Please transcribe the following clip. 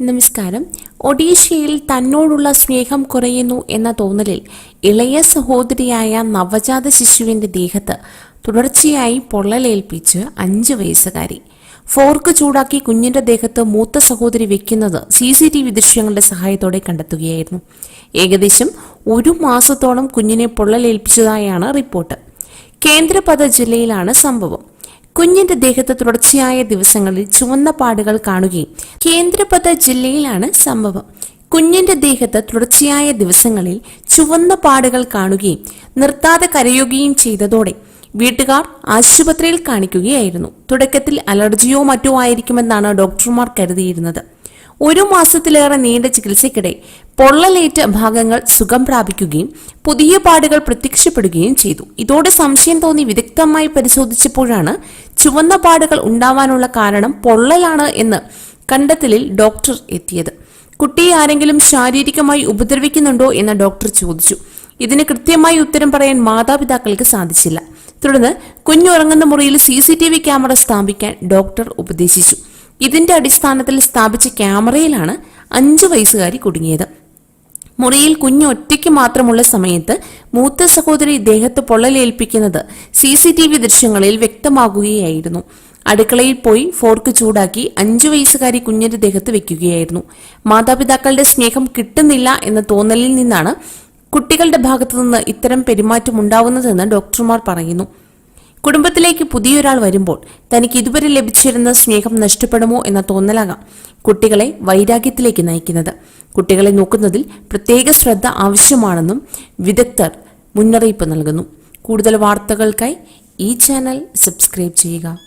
നമസ്കാരം. ഒഡീഷയിൽ തന്നോടുള്ള സ്നേഹം കുറയുന്നു എന്ന തോന്നലിൽ ഇളയ സഹോദരിയായ നവജാത ശിശുവിന്റെ ദേഹത്ത് തുടർച്ചയായി പൊള്ളലേൽപ്പിച്ച് അഞ്ച് വയസ്സുകാരി. ഫോർക്ക് ചൂടാക്കി കുഞ്ഞിന്റെ ദേഹത്ത് മൂത്ത സഹോദരി വെക്കുന്നത് സി സി ടി വി ദൃശ്യങ്ങളുടെ സഹായത്തോടെ കണ്ടെത്തുകയായിരുന്നു. ഏകദേശം ഒരു മാസത്തോളം കുഞ്ഞിനെ പൊള്ളലേൽപ്പിച്ചതായാണ് റിപ്പോർട്ട്. കേന്ദ്രപദ ജില്ലയിലാണ് സംഭവം. കുഞ്ഞിന്റെ ദേഹത്ത് തുടർച്ചയായ ദിവസങ്ങളിൽ ചുവന്ന പാടുകൾ കാണുകയും കേന്ദ്രപദ ജില്ലയിലാണ് സംഭവം. കുഞ്ഞിന്റെ ദേഹത്ത് തുടർച്ചയായ ദിവസങ്ങളിൽ ചുവന്ന പാടുകൾ കാണുകയും നിർത്താതെ കരയുകയും ചെയ്തതോടെ വീട്ടുകാർ ആശുപത്രിയിൽ കാണിക്കുകയായിരുന്നു. തുടക്കത്തിൽ അലർജിയോ മറ്റോ ആയിരിക്കുമെന്നാണ് ഡോക്ടർമാർ കരുതിയിരുന്നത്. ഒരു മാസത്തിലേറെ നീണ്ട ചികിത്സയ്ക്കിടെ പൊള്ളലേറ്റ ഭാഗങ്ങൾ സുഖം പ്രാപിക്കുകയും പുതിയ പാടുകൾ പ്രത്യക്ഷപ്പെടുകയും ചെയ്തു. ഇതോടെ സംശയം തോന്നി വിദഗ്ധമായി പരിശോധിച്ചപ്പോഴാണ് ചുവന്ന പാടുകൾ ഉണ്ടാവാനുള്ള കാരണം പൊള്ളലാണ് എന്ന് കണ്ടെത്തലിൽ ഡോക്ടർ എത്തിയത്. കുട്ടിയെ ആരെങ്കിലും ശാരീരികമായി ഉപദ്രവിക്കുന്നുണ്ടോ എന്ന് ഡോക്ടർ ചോദിച്ചു. ഇതിന് കൃത്യമായി ഉത്തരം പറയാൻ മാതാപിതാക്കൾക്ക് സാധിച്ചില്ല. തുടർന്ന് കുഞ്ഞുറങ്ങുന്ന മുറിയിൽ C C T V camera സ്ഥാപിക്കാൻ ഡോക്ടർ ഉപദേശിച്ചു. ഇതിന്റെ അടിസ്ഥാനത്തിൽ സ്ഥാപിച്ച ക്യാമറയിലാണ് അഞ്ചു വയസ്സുകാരി കുടുങ്ങിയത്. മുറിയിൽ കുഞ്ഞ് ഒറ്റയ്ക്ക് മാത്രമുള്ള സമയത്ത് മൂത്ത സഹോദരി ദേഹത്ത് പൊള്ളലേൽപ്പിക്കുന്നത് സി സി ടി വി ദൃശ്യങ്ങളിൽ വ്യക്തമാകുകയായിരുന്നു. അടുക്കളയിൽ പോയി ഫോർക്ക് ചൂടാക്കി അഞ്ചു വയസ്സുകാരി കുഞ്ഞിന്റെ ദേഹത്ത് വെക്കുകയായിരുന്നു. മാതാപിതാക്കളുടെ സ്നേഹം കിട്ടുന്നില്ല എന്ന തോന്നലിൽ നിന്നാണ് കുട്ടികളുടെ ഭാഗത്തുനിന്ന് ഇത്തരം പെരുമാറ്റം ഉണ്ടാവുന്നതെന്ന് ഡോക്ടർമാർ പറയുന്നു. കുടുംബത്തിലേക്ക് പുതിയൊരാൾ വരുമ്പോൾ തനിക്ക് ഇതുവരെ ലഭിച്ചിരുന്ന സ്നേഹം നഷ്ടപ്പെടുമോ എന്ന തോന്നലാകാം കുട്ടികളെ വൈരാഗ്യത്തിലേക്ക് നയിക്കുന്നത്. കുട്ടികളെ നോക്കുന്നതിൽ പ്രത്യേക ശ്രദ്ധ ആവശ്യമാണെന്നും വിദഗ്ധർ മുന്നറിയിപ്പ് നൽകുന്നു. കൂടുതൽ വാർത്തകൾക്കായി ഈ ചാനൽ സബ്സ്ക്രൈബ് ചെയ്യുക.